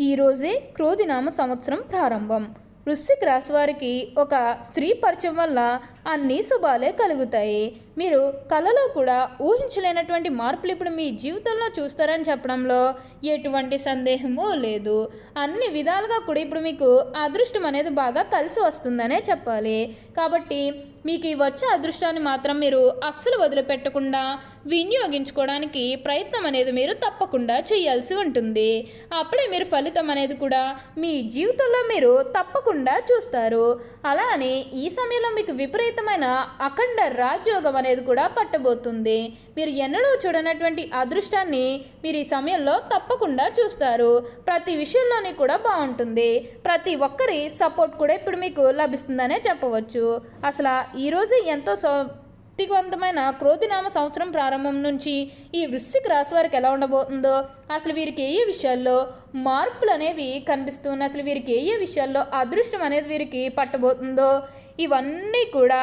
ఈరోజే క్రోధినామ సంవత్సరం ప్రారంభం. వృశ్చిక రాశి వారికి ఒక స్త్రీ పరిచయం వల్ల అన్ని శుభాలే కలుగుతాయి. మీరు కళలో కూడా ఊహించలేనటువంటి మార్పులు ఇప్పుడు మీ జీవితంలో చూస్తారని చెప్పడంలో ఎటువంటి సందేహమో లేదు. అన్ని విధాలుగా కూడా ఇప్పుడు మీకు అదృష్టం అనేది బాగా కలిసి వస్తుందనే చెప్పాలి. కాబట్టి మీకు ఈ వచ్చే అదృష్టాన్ని మాత్రం మీరు అస్సలు వదిలిపెట్టకుండా వినియోగించుకోవడానికి ప్రయత్నం అనేది మీరు తప్పకుండా చేయాల్సి ఉంటుంది. అప్పుడే మీరు ఫలితం అనేది కూడా మీ జీవితంలో మీరు తప్పకుండా చూస్తారు. అలా అని ఈ సమయంలో మీకు విపరీతమైన అఖండ రాజయోగం అనేది కూడా పట్టబోతుంది. మీరు ఎన్నడూ చూడనటువంటి అదృష్టాన్ని మీరు ఈ సమయంలో తప్పకుండా చూస్తారు. ప్రతి విషయంలోని కూడా బాగుంటుంది. ప్రతి ఒక్కరి సపోర్ట్ కూడా ఇప్పుడు మీకు లభిస్తుందనే చెప్పవచ్చు. అసలు ఈరోజు ఎంతో శక్తివంతమైన క్రోధినామ సంవత్సరం ప్రారంభం నుంచి ఈ వృశ్చిక రాశి వారికి ఎలా ఉండబోతుందో అసలు వీరికి ఏ ఏ విషయాల్లో మార్పులు అనేవి కనిపిస్తున్నాయి అసలు వీరికి ఏ విషయాల్లో అదృష్టం అనేది వీరికి పట్టబోతుందో ఇవన్నీ కూడా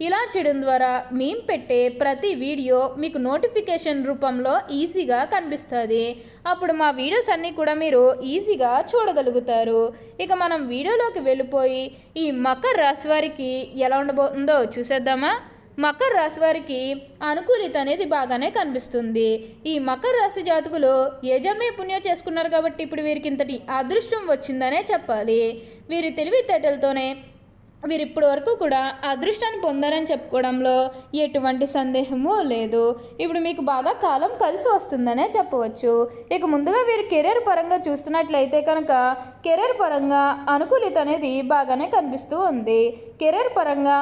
ఇలా చేయడం ద్వారా మేము పెట్టే ప్రతి వీడియో మీకు నోటిఫికేషన్ రూపంలో ఈజీగా కనిపిస్తుంది. అప్పుడు మా వీడియోస్ అన్నీ కూడా మీరు ఈజీగా చూడగలుగుతారు. ఇక మనం వీడియోలోకి వెళ్ళిపోయి ఈ మకర రాశి వారికి ఎలా ఉండబోతుందో చూసేద్దామా? మకర రాశి వారికి అనుకూలిత అనేది బాగానే కనిపిస్తుంది. ఈ మకర రాశి జాతకులు ఏ జన్మే పుణ్యం చేసుకున్నారు కాబట్టి ఇప్పుడు వీరికి ఇంతటి అదృష్టం వచ్చిందనే చెప్పాలి. వీరి తెలివితేటలతోనే వీరు ఇప్పటి వరకు కూడా అదృష్టాన్ని పొందారని చెప్పుకోవడంలో ఎటువంటి సందేహము లేదు. ఇప్పుడు మీకు బాగా కాలం కలిసి వస్తుందనే చెప్పవచ్చు. ఇక ముందుగా వీరు కెరీర్ పరంగా చూస్తున్నట్లయితే కనుక కెరీర్ పరంగా అనుకూలిత అనేది బాగానే కనిపిస్తూ ఉంది. కెరీర్ పరంగా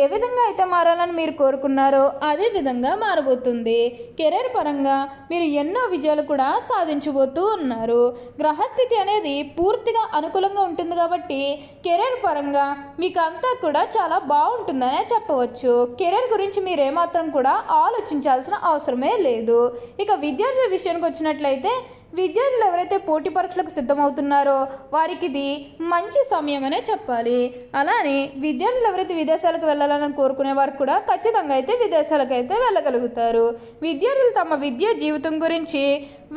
ఏ విధంగా అయితే మారాలని మీరు కోరుకున్నారో అదే విధంగా మారబోతుంది. కెరీర్ పరంగా మీరు ఎన్నో విజయాలు కూడా సాధించబోతూ ఉన్నారు. గ్రహస్థితి అనేది పూర్తిగా అనుకూలంగా ఉంటుంది కాబట్టి కెరీర్ పరంగా మీకు అంతా కూడా చాలా బాగుంటుందనే చెప్పవచ్చు. కెరీర్ గురించి మీరు ఏమాత్రం కూడా ఆలోచించాల్సిన అవసరమే లేదు. ఇక విద్యార్థుల విషయానికి వచ్చినట్లయితే విద్యార్థులు ఎవరైతే పోటీ పరీక్షలకు సిద్ధమవుతున్నారో వారికి ఇది మంచి సమయం అనే చెప్పాలి. అలానే విద్యార్థులు ఎవరైతే విదేశాలకు వెళ్ళాలని కోరుకునే వారు కూడా ఖచ్చితంగా అయితే విదేశాలకు అయితే వెళ్ళగలుగుతారు. విద్యార్థులు తమ విద్యా జీవితం గురించి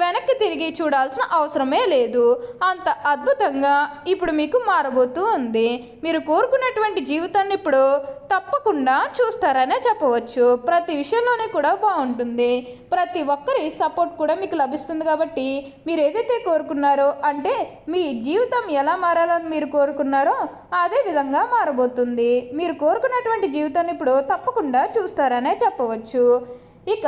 వెనక్కి తిరిగి చూడాల్సిన అవసరమే లేదు. అంత అద్భుతంగా ఇప్పుడు మీకు మారబోతూ ఉంది. మీరు కోరుకున్నటువంటి జీవితాన్ని ఇప్పుడు తప్పకుండా చూస్తారనే చెప్పవచ్చు. ప్రతి విషయంలోనే కూడా బాగుంటుంది. ప్రతి ఒక్కరి సపోర్ట్ కూడా మీకు లభిస్తుంది కాబట్టి మీరు ఏదైతే కోరుకున్నారో అంటే మీ జీవితం ఎలా మారాలని మీరు కోరుకున్నారో అదే విధంగా మారబోతుంది. మీరు కోరుకున్నటువంటి జీవితాన్ని ఇప్పుడు తప్పకుండా చూస్తారనే చెప్పవచ్చు. ఇక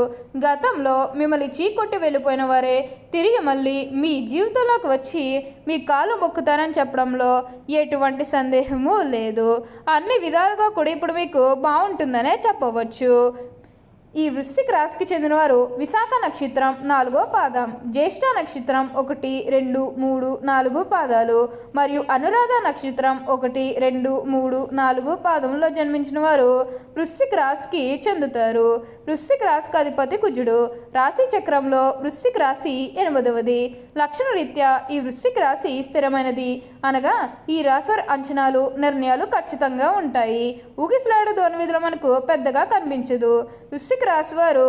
గతంలో మిమ్మల్ని చీకొట్టి వెళ్ళిపోయిన వారే తిరిగి మళ్ళీ మీ జీవితంలోకి వచ్చి మీ కాలు మొక్కుతారని చెప్పడంలో ఎటువంటి సందేహము లేదు. అన్ని విధాలుగా కూడా ఇప్పుడు మీకు బాగుంటుందనే చెప్పవచ్చు. ఈ వృశ్చిక రాశికి చెందినవారు విశాఖ నక్షత్రం నాలుగో పాదం జ్యేష్ఠ నక్షత్రం ఒకటి రెండు మూడు నాలుగు పాదాలు మరియు అనురాధ నక్షత్రం ఒకటి రెండు మూడు నాలుగు పాదంలో జన్మించిన వారు వృశ్చిక రాశికి చెందుతారు. వృశ్చిక రాశికి అధిపతి కుజుడు. రాశి చక్రంలో వృశ్చిక రాశి ఎనిమిదవది. లక్షణరీత్యా ఈ వృశ్చిక రాశి స్థిరమైనది. అనగా ఈ రాశివారి అంచనాలు నిర్ణయాలు ఖచ్చితంగా ఉంటాయి. ఊగిసలాడు ధోని విధులు మనకు పెద్దగా కనిపించదు. వృశ్చిక రాశి వారు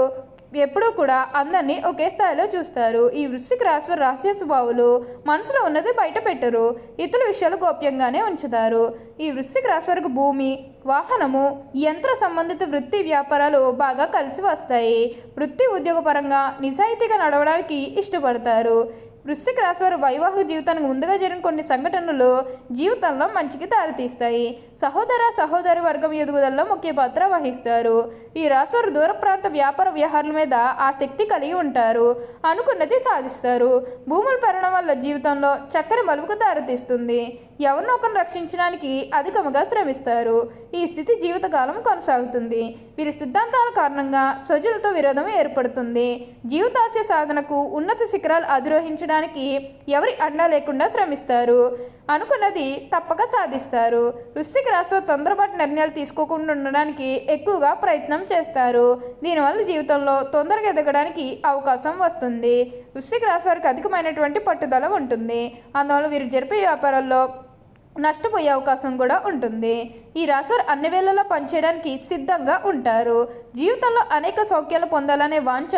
ఎప్పుడూ కూడా అందరినీ ఒకే స్థాయిలో చూస్తారు. ఈ వృశ్చిక రాశి వారు రహస్య స్వభావులు మనసులో ఉన్నది బయట పెట్టరు. ఇతర విషయాలు గోప్యంగానే ఉంచుతారు. ఈ వృశ్చిక రాశి వారికి భూమి వాహనము యంత్ర సంబంధిత వృత్తి వ్యాపారాలు బాగా కలిసి వస్తాయి. వృత్తి ఉద్యోగపరంగా నిజాయితీగా నడవడానికి ఇష్టపడతారు. వృశ్చిక రాశి వారి వైవాహిక జీవితానికి ముందుగా జరిగిన కొన్ని సంఘటనలు జీవితంలో మంచికి దారితీస్తాయి. సహోదర సహోదరి వర్గం ఎదుగుదలలో ముఖ్య పాత్ర వహిస్తారు. ఈ రాశి వారు దూర ప్రాంత వ్యాపార వ్యవహారాల మీద ఆసక్తి కలిగి ఉంటారు. అనుకున్నది సాధిస్తారు. భూములు పెరగడం వల్ల జీవితంలో చక్కని మలుపుకు దారితీస్తుంది. ఎవరినో ఒకరిని రక్షించడానికి అధికముగా శ్రమిస్తారు. ఈ స్థితి జీవితకాలం కొనసాగుతుంది. వీరి సిద్ధాంతాల కారణంగా స్వజులతో విరోధం ఏర్పడుతుంది. జీవితాశయ సాధనకు ఉన్నత శిఖరాలు అధిరోహించడానికి ఎవరి అండా లేకుండా శ్రమిస్తారు. అనుకున్నది తప్పక సాధిస్తారు. వృశ్చిక రాశిలో తొందరపాటు నిర్ణయాలు తీసుకోకుండా ఉండడానికి ఎక్కువగా ప్రయత్నం చేస్తారు. దీనివల్ల జీవితంలో తొందరగా ఎదగడానికి అవకాశం వస్తుంది. వృశ్చిక రాశి వారికి అధికమైనటువంటి పట్టుదల ఉంటుంది. అందువల్ల వీరు జరిపే వ్యాపారాల్లో నష్టపోయే అవకాశం కూడా ఉంటుంది. ఈ రాశివారు అన్ని వేళల్లో పనిచేయడానికి సిద్ధంగా ఉంటారు. జీవితంలో అనేక సౌఖ్యాలు పొందాలనే వాంఛ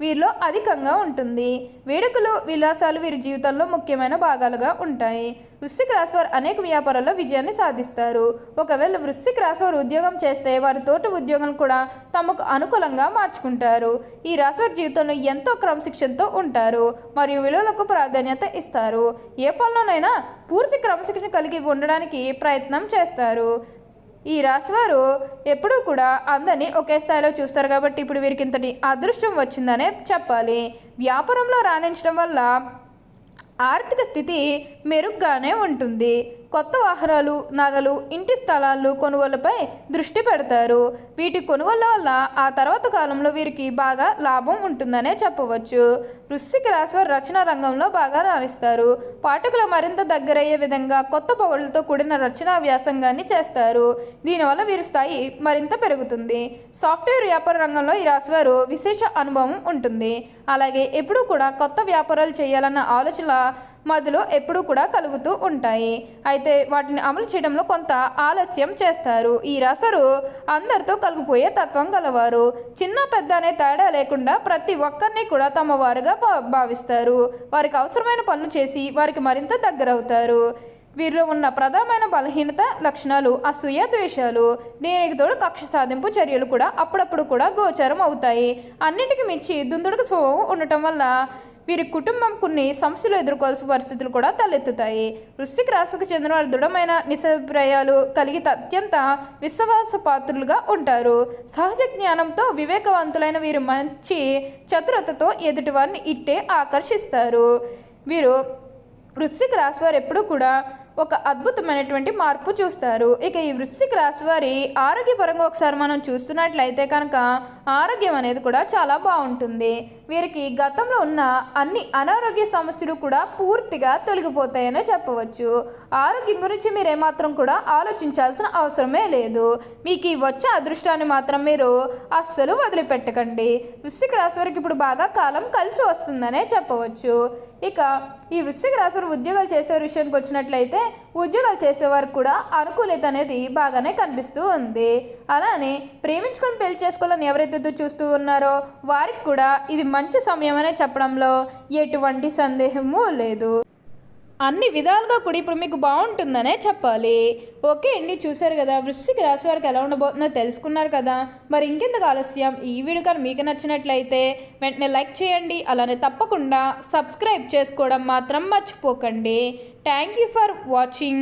వీరిలో అధికంగా ఉంటుంది. వేడుకలు విలాసాలు వీరి జీవితంలో ముఖ్యమైన భాగాలుగా ఉంటాయి. వృశ్చిక రాశివారు అనేక వ్యాపారాల్లో విజయాన్ని సాధిస్తారు. ఒకవేళ వృశ్చిక రాశివారు ఉద్యోగం చేస్తే వారి తోటి ఉద్యోగం కూడా తమకు అనుకూలంగా మార్చుకుంటారు. ఈ రాశివారి జీవితంలో ఎంతో క్రమశిక్షణతో ఉంటారు మరియు విలువలకు ప్రాధాన్యత ఇస్తారు. ఏ పనిలోనైనా పూర్తి క్రమశిక్షణ కలిగి ఉండడానికి ప్రయత్నం చేస్తారు. ఈ రాశివారు ఎప్పుడూ కూడా అందరినీ ఒకే స్థాయిలో చూస్తారు కాబట్టి ఇప్పుడు వీరికి ఇంతటి అదృష్టం వచ్చిందనే చెప్పాలి. వ్యాపారంలో రాణించడం వల్ల ఆర్థిక స్థితి మెరుగ్గానే ఉంటుంది. కొత్త వాహనాలు నగలు ఇంటి స్థలాలు కొనుగోలుపై దృష్టి పెడతారు. వీటి కొనుగోలు వల్ల ఆ తర్వాత కాలంలో వీరికి బాగా లాభం ఉంటుందనే చెప్పవచ్చు. వృశ్చిక రాశివారు రచన రంగంలో బాగా రాణిస్తారు. పాఠకులు మరింత దగ్గరయ్యే విధంగా కొత్త పొగళ్ళతో కూడిన రచనా వ్యాసంగాన్ని చేస్తారు. దీనివల్ల వీరి స్థాయి మరింత పెరుగుతుంది. సాఫ్ట్వేర్ వ్యాపార రంగంలో ఈ రాశివారు విశేష అనుభవం ఉంటుంది. అలాగే ఎప్పుడూ కూడా కొత్త వ్యాపారాలు చేయాలన్న ఆలోచన మదిలో ఎప్పుడూ కూడా కలుగుతూ ఉంటాయి. అయితే వాటిని అమలు చేయడంలో కొంత ఆలస్యం చేస్తారు. ఈ రాశివారు అందరితో కలిగిపోయే తత్వం గలవారు. చిన్న పెద్ద అనే తేడా లేకుండా ప్రతి ఒక్కరిని కూడా తమ వారుగా భా- భావిస్తారు. వారికి అవసరమైన పనులు చేసి వారికి మరింత దగ్గరవుతారు. వీరిలో ఉన్న ప్రధానమైన బలహీనత లక్షణాలు అసూయ ద్వేషాలు. దీనికి తోడు కక్ష సాధింపు చర్యలు కూడా అప్పుడప్పుడు కూడా గోచరం అవుతాయి. అన్నింటికి మించి దుందుడుకు స్వభావం ఉండటం వల్ల వీరి కుటుంబం కొన్ని సమస్యలు ఎదుర్కోవాల్సిన పరిస్థితులు కూడా తలెత్తుతాయి. వృశ్చిక రాశికి చెందిన వారు దృఢమైన నిసభిప్రాయాలు కలిగి అత్యంత విశ్వాస పాత్రులుగా ఉంటారు. సహజ జ్ఞానంతో వివేకవంతులైన వీరు మంచి చతురతతో ఎదుటివారిని ఇట్టే ఆకర్షిస్తారు. వీరు వృశ్చిక రాశి వారు ఎప్పుడూ కూడా ఒక అద్భుతమైనటువంటి మార్పు చూస్తారు. ఇక ఈ వృశ్చిక రాశి వారి ఆరోగ్యపరంగా ఒకసారి మనం చూస్తున్నట్లయితే కనుక ఆరోగ్యం అనేది కూడా చాలా బాగుంటుంది. వీరికి గతంలో ఉన్న అన్ని అనారోగ్య సమస్యలు కూడా పూర్తిగా తొలగిపోతాయనే చెప్పవచ్చు. ఆరోగ్యం గురించి మీరు ఏమాత్రం కూడా ఆలోచించాల్సిన అవసరమే లేదు. మీకు ఈ వచ్చే అదృష్టాన్ని మాత్రం మీరు అస్సలు వదిలిపెట్టకండి. వృశ్చిక రాశి వారికి ఇప్పుడు బాగా కాలం కలిసి వస్తుందనే చెప్పవచ్చు. ఇక ఈ వృశ్చిక రాశి ఉద్యోగాలు చేసే విషయానికి వచ్చినట్లయితే ఉద్యోగాలు చేసేవారు కూడా అనుకూలత అనేది బాగానే కనిపిస్తూ ఉంది. అలానే ప్రేమించుకొని పెళ్ళి చేసుకోవాలని ఎవరైతే చూస్తూ ఉన్నారో వారికి కూడా ఇది మంచి సమయం అనే చెప్పడంలో ఎటువంటి సందేహము లేదు. అన్ని విధాలుగా కూడా ఇప్పుడు మీకు బాగుంటుందనే చెప్పాలి. ఓకే అండి చూశారు కదా వృశ్చిక రాశి వారికి ఎలా ఉండబోతుందో తెలుసుకున్నారు కదా. మరి ఇంకెందుకు ఆలస్యం? ఈ వీడియో కానీ మీకు నచ్చినట్లయితే వెంటనే లైక్ చేయండి అలానే తప్పకుండా సబ్స్క్రైబ్ చేసుకోవడం మాత్రం మర్చిపోకండి. Thank you for watching.